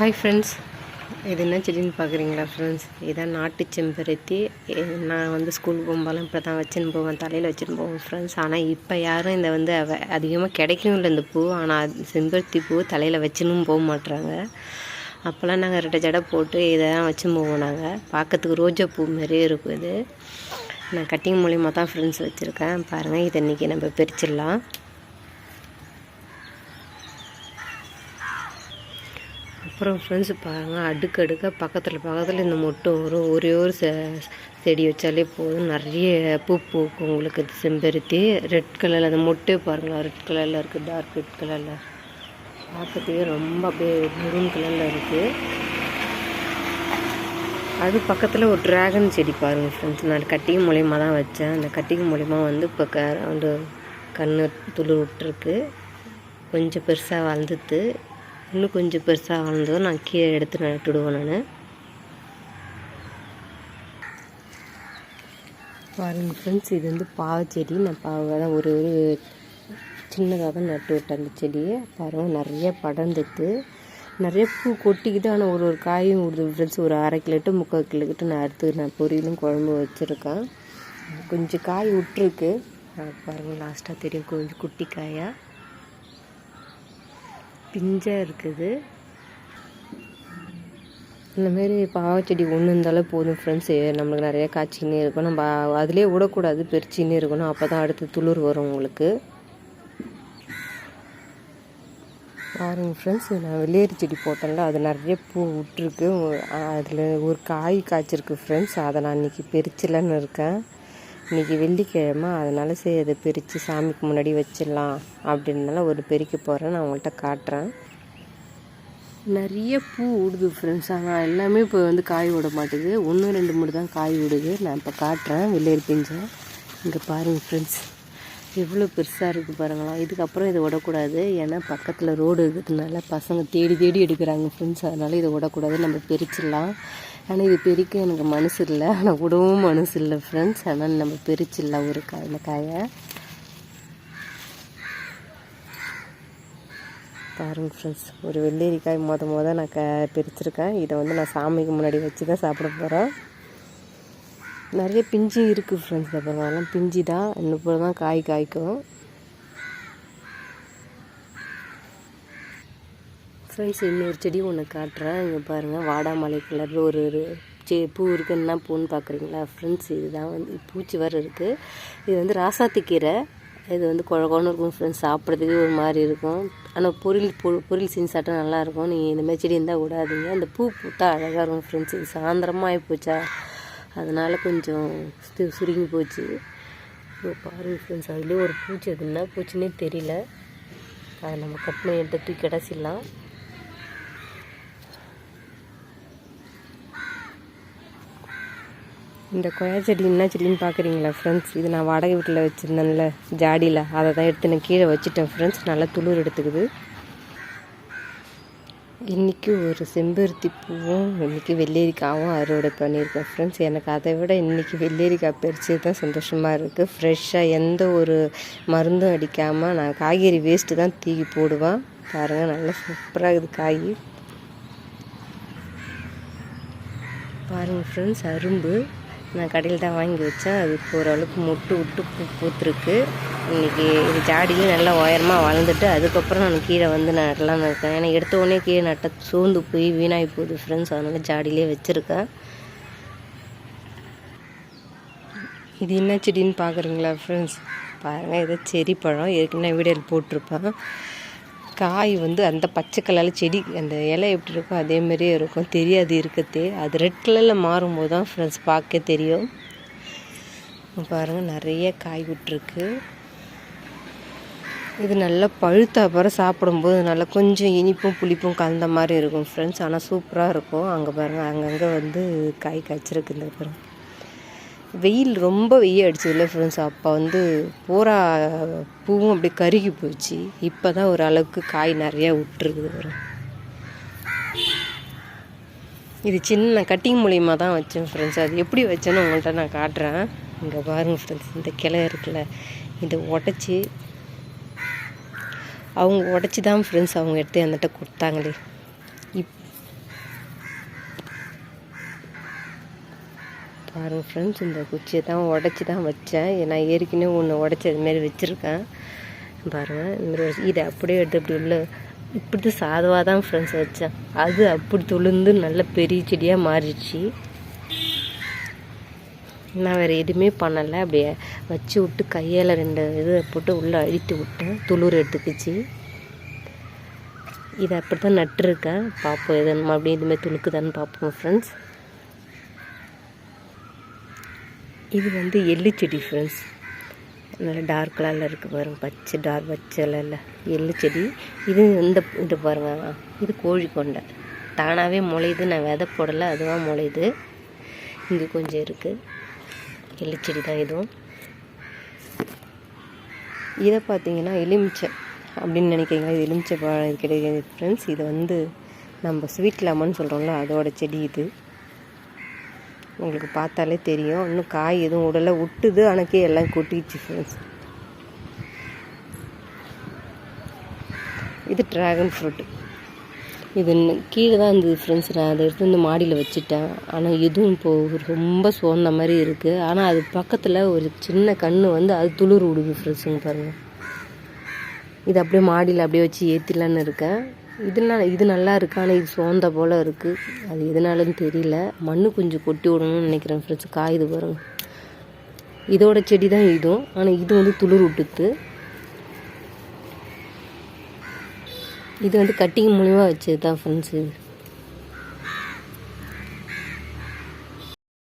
Hi friends இது என்ன செடின்னு பார்க்குறீங்களா ஃப்ரெண்ட்ஸ் இதான் நாட்டு செம்பருத்தி. நான் வந்து ஸ்கூலுக்கு போகும்போதெல்லாம் இப்போ தான் வச்சுன்னு போவேன் தலையில் வச்சுன்னு போவேன் ஃப்ரெண்ட்ஸ் ஆனால் இப்போ யாரும் இந்த வந்து அவ- அதிகமாக கிடைக்கும் இல்லை இந்த பூ. ஆனால் செம்பருத்தி பூ தலையில் வச்சுன்னு போக மாட்றாங்க. அப்போல்லாம் நாங்கள் ரெட்டை ஜடை போட்டு இதெல்லாம் வச்சுன்னு போவோம் நாங்கள் பார்க்கறதுக்கு ரோஜா பூ மாதிரியே இருக்கும் இது. நான் கட்டிங் மூலியமாக தான் ஃப்ரெண்ட்ஸ் வச்சுருக்கேன். பாருங்கள் இதை இன்றைக்கி நம்ம பிரிச்சிடலாம். அப்புறம் ஃப்ரெண்ட்ஸ் பாருங்கள் அடுக்கு பக்கத்தில் பக்கத்தில் இந்த மொட்டை வரும் ஒரே ஒரு செ செடி வச்சாலே போதும். நிறைய பூ பூக்கும் உங்களுக்கு செம்பருத்தி. ரெட் கலரில் அந்த மொட்டே பாருங்களா ரெட் கலரில் இருக்குது டார்க் ரெட் கலரில் பார்க்கறதுக்கே ரொம்ப அப்படியே மெரூன் கலரில் இருக்குது அது பக்கத்தில் ஒரு ட்ராகன் செடி பாருங்கள் ஃப்ரெண்ட்ஸ் நான் கட்டிங் மூலியமாக தான் வச்சேன். அந்த கட்டிங் மூலயமா வந்து இப்போ க வந்து கண்ணு துளிர் விட்டுருக்கு. கொஞ்சம் பெருசாக வளர்ந்துட்டு இன்னும் கொஞ்சம் பெருசாக வளர்ந்ததும் நான் கீழே எடுத்து நட்டுடுவேன் நான். பாருங்கள் ஃப்ரெண்ட்ஸ் இது வந்து பாவச்செடி நான் பாவை தான் ஒரு ஒரு சின்னதாக தான் நட்டு விட்டேன் அந்த செடியை. பாருங்கள் நிறைய படர்ந்துட்டு நிறைய பூ கொட்டிக்கிட்டு ஆனால் ஒரு ஒரு காயும் விடுது ஃப்ரெண்ட்ஸ் ஒரு அரை கிலோட்டு முக்கால் கிலோக்கிட்ட நான் அறுத்து நான் பொரியலும் குழம்பு வச்சுருக்கேன். கொஞ்சம் காய் விட்டுருக்கு பாருங்கள் லாஸ்ட்டாக தெரியும் கொஞ்சம் குட்டி காயாக பிஞ்சாக இருக்குது. இந்தமாரி பாவச்செடி ஒன்று இருந்தாலே போதும் ஃப்ரெண்ட்ஸ் நம்மளுக்கு நிறைய காய்ச்சின்னே இருக்கும். நம்ம அதிலே விடக்கூடாது பெருச்சின்னே இருக்கணும். அப்போ தான் அடுத்து துளிர் வரும் உங்களுக்கு. பாருங்கள் ஃப்ரெண்ட்ஸ் நான் வெள்ளேரி செடி போட்டேன்ல அது நிறைய பூ விட்டுருக்கு. அதில் ஒரு காய் காய்ச்சிருக்கு ஃப்ரெண்ட்ஸ் அதை நான் இன்றைக்கி பெருச்சிலன்னு இருக்கேன். இன்றைக்கி வெள்ளிக்கிழமை அதனால் சரி அதை பிரித்து சாமிக்கு முன்னாடி வச்சிடலாம் அப்படின்னால ஒரு பெருக்கி போகிறேன் நான் உங்கள்கிட்ட காட்டுறேன். நிறைய பூ விடுது ஃப்ரெண்ட்ஸ் ஆனால் எல்லாமே இப்போ வந்து காய் விட மாட்டேது ஒன்று ரெண்டு மூணு தான் காய் விடுது. நான் இப்போ காட்டுறேன். வெள்ளேரி பிஞ்சை. இங்கே பாருங்கள் ஃப்ரெண்ட்ஸ் எவ்வளோ பெருசாக இருக்குது பாருங்களா இதுக்கப்புறம் இதை விடக்கூடாது. ஏன்னா பக்கத்தில் ரோடு இருக்கிறதுனால பசங்க தேடி தேடி எடுக்கிறாங்க ஃப்ரெண்ட்ஸ் அதனால் இதை விடக்கூடாது. நம்ம பிரிச்சிடலாம். ஆனால் இது பிரிக்க எனக்கு மனசு இல்லை. ஆனால் விடவும் மனசு இல்லை ஃப்ரெண்ட்ஸ் ஆனால் நம்ம பிரிச்சிடலாம் ஒரு காய் இந்த காயை. பாருங்க ஃப்ரெண்ட்ஸ் ஒரு வெள்ளரிக்காய் மொத மொத நான் க பிரிச்சிருக்கேன். இதை வந்து நான் சாமிக்கு முன்னாடி வச்சு தான் சாப்பிட போகிறேன் நிறைய பிஞ்சு இருக்குது ஃப்ரெண்ட்ஸ் அப்புறம் அதெல்லாம் பிஞ்சு தான். இன்னும் தான் காய் காய்க்கும். ஃப்ரெண்ட்ஸ் இன்னொரு செடி ஒன்று காட்டுறேன். இங்கே பாருங்கள் வாடாமலை கலரில் ஒரு ஒரு செ பூ இருக்குது என்ன பூன்னு பார்க்குறீங்களா ஃப்ரெண்ட்ஸ் இதுதான் வந்து பூச்சி வர இருக்குது இது வந்து ராசாத்தி கீரை. இது வந்து குழ இருக்கும் ஃப்ரெண்ட்ஸ் சாப்பிட்றதுக்கு ஒரு மாதிரி இருக்கும். ஆனால் பொரியல் பொ பொரியல் செஞ்சு சாப்பிட்டா நல்லாயிருக்கும் நீங்கள் இந்த மாதிரி செடி இருந்தால் விடாதீங்க. அந்த பூ பூத்தா அழகாக இருக்கும் ஃப்ரெண்ட்ஸ் இது சாயந்தரமாக ஆகி போச்சா? அதனால் கொஞ்சம் சுருங்கி போச்சு. இப்போ பாருங்க ஃப்ரெண்ட்ஸ் அதுலேயே ஒரு பூச்சி அது பூச்சின்னே தெரியல. அதை நம்ம கட் பண்ணி எடுத்து தூக்கி கிடச்சிடலாம் இந்த கொய்யா செடி என்ன செடின்னு பார்க்குறீங்களா ஃப்ரெண்ட்ஸ் இது நான் வாடகை வீட்டில் வச்சுருந்தேன்ல ஜாடியில். அதை தான் எடுத்து நான் கீழே வச்சுட்டேன் ஃப்ரெண்ட்ஸ் நல்லா துளிர் எடுத்துக்குது. இன்றைக்கி ஒரு செம்பருத்தி பூவும் இன்றைக்கி வெள்ளேரிக்காவும் அறுவடை பண்ணியிருக்கேன் ஃப்ரெண்ட்ஸ் எனக்கு அதை விட இன்றைக்கி வெள்ளேரிக்காய் பறிச்சது தான் சந்தோஷமாக இருக்குது ஃப்ரெஷ்ஷாக எந்த ஒரு மருந்தும் அடிக்காமல் நான் காய்கறி வேஸ்ட்டு தான் தீக்கி போடுவேன். பாருங்கள் நல்லா சூப்பராக இருக்குது காய். பாருங்கள் ஃப்ரெண்ட்ஸ் அரும்பு. நான் கடையில் தான் வாங்கி வச்சேன். அது ஓரளவுக்கு முட்டு விட்டு பூ பூத்துருக்கு. இன்றைக்கி இது ஜாடியும் நல்லா உயரமாக வளர்ந்துட்டு அதுக்கப்புறம் நான் கீழே வந்து நடலாம்னு இருக்கேன். ஏன்னா எடுத்த உடனே கீழே நட்ட சோர்ந்து போய் வீணாகி போகுது ஃப்ரெண்ட்ஸ் அதனால் ஜாடியிலே வச்சுருக்கேன். இது என்ன செடின்னு பார்க்குறீங்களா ஃப்ரெண்ட்ஸ் பாருங்கள் ஏதோ செரி பழம் ஏற்கனவே வீடியோவில் போட்டிருப்பேன். காய் வந்து அந்த பச்சை கலரில் செடி அந்த இலை எப்படி இருக்கோ அதே மாதிரியே இருக்கும். தெரியாது இருக்கிறதே அது ரெட் கலரில் மாறும்போது தான் ஃப்ரெண்ட்ஸ் பார்க்க தெரியும். பாருங்கள் நிறைய காய் விட்டுருக்கு. இது நல்லா பழுத்த அப்புறம் சாப்பிடும்போது நல்லா கொஞ்சம் இனிப்பும் புளிப்பும் கலந்த மாதிரி இருக்கும் ஃப்ரெண்ட்ஸ் ஆனால் சூப்பராக இருக்கும். அங்கே பாருங்கள் அங்கங்கே வந்து காய் காய்ச்சிருக்கு இந்த பாருங்கள் வெயில் ரொம்ப வெயில் அடிச்சதில்ல ஃப்ரெண்ட்ஸ் அப்போ வந்து பூரா பூவும் அப்படியே கருகி போச்சு. இப்போ தான் ஒரு அளவுக்கு காய் நிறையா விட்டுருக்குது வரும் இது சின்ன கட்டிங் மூலியமாக தான் வச்சேன் ஃப்ரெண்ட்ஸ் அது எப்படி வச்சேன்னு உங்கள்கிட்ட நான் காட்டுறேன். இங்கே பாருங்கள் ஃப்ரெண்ட்ஸ் இந்த கிளை இருக்குல்ல இதை உடச்சி அவங்க உடச்சி தான் ஃப்ரெண்ட்ஸ் அவங்க எடுத்து என்கிட்ட கொடுத்தாங்களே. பாருங்கள் ஃப்ரெண்ட்ஸ் இந்த குச்சியை தான் உடச்சி தான் வச்சேன். நான் ஏற்கனவே ஒன்று உடச்சி அதுமாரி வச்சுருக்கேன். பாருங்கள் இந்த மாதிரி வச்சு- இதை அப்படியே எடுத்து இப்படி உள்ள இப்படி தான் சாதுவாக தான் ஃப்ரெண்ட்ஸ் வச்சேன். அது அப்படி துளுந்து நல்ல பெரிய செடியாக மாறிடுச்சு. நான் வேறு எதுவுமே பண்ணலை. அப்படியே வச்சு விட்டு கையால் ரெண்டு இது போட்டு உள்ளே அழித்து விட்டேன். துளிர் எடுத்துக்கிச்சு. இதை அப்படி தான் நட்டுருக்கேன். பார்ப்போம் எது மறுபடியும் இதுமாதிரி துளுக்குதான்னு பார்ப்போம் ஃப்ரெண்ட்ஸ் இது வந்து எள்ளு செடி ஃப்ரெண்ட்ஸ் நல்லா டார்க் கலரில் இருக்குது பாருங்க பச்சை டார்க் பச்சைல எள்ளு செடி. இது இந்த இது பாருங்க இது கோழி கொண்டை. தானாகவே முளையுது. நான் விதை போடலை அதுவாக முளையுது. இங்கே கொஞ்சம் இருக்குது எள்ளு செடி தான் இதுவும். இதை பார்த்தீங்கன்னா எலுமிச்சை அப்படின்னு நினைக்கிறீங்களா? இது எலுமிச்சை பழம் கிடையாது ஃப்ரெண்ட்ஸ் இது வந்து நம்ம ஸ்வீட் லெமன் சொல்கிறோம்ல அதோட செடி இது. உங்களுக்கு பார்த்தாலே தெரியும். இன்னும் காய் எதுவும் உடலை விட்டுது அணக்கே எல்லாம் கொட்டிடுச்சு ஃப்ரெண்ட்ஸ் இது ட்ராகன் ஃப்ரூட் இது கீழே தான் இருந்தது ஃப்ரெண்ட்ஸ் நான் அதை எடுத்து வந்து மாடியில் வச்சுட்டேன். ஆனால் எதுவும் இப்போது ரொம்ப சோர்ந்த மாதிரி இருக்குது ஆனால் அது பக்கத்தில் ஒரு சின்ன கன்று வந்து அது துளிர் விடுது ஃப்ரெண்ட்ஸுங்க பாருங்கள் இது அப்படியே மாடியில் அப்படியே வச்சு ஏற்றிடலான்னு இருக்கேன். இதனால் இது நல்லா இருக்கு. ஆனால் இது சோர்ந்த போல் இருக்குது அது எதனாலன்னு தெரியல. மண்ணு கொஞ்சம் கொட்டி விடணும்னு நினைக்கிறேன் ஃப்ரெண்ட்ஸ் காயுது பாருங்க. இதோட செடி தான் இதுவும் ஆனால் இது வந்து துளிர் விட்டுது இது வந்து கட்டிங் மூலிமா வச்சது தான் ஃப்ரெண்ட்ஸ் இது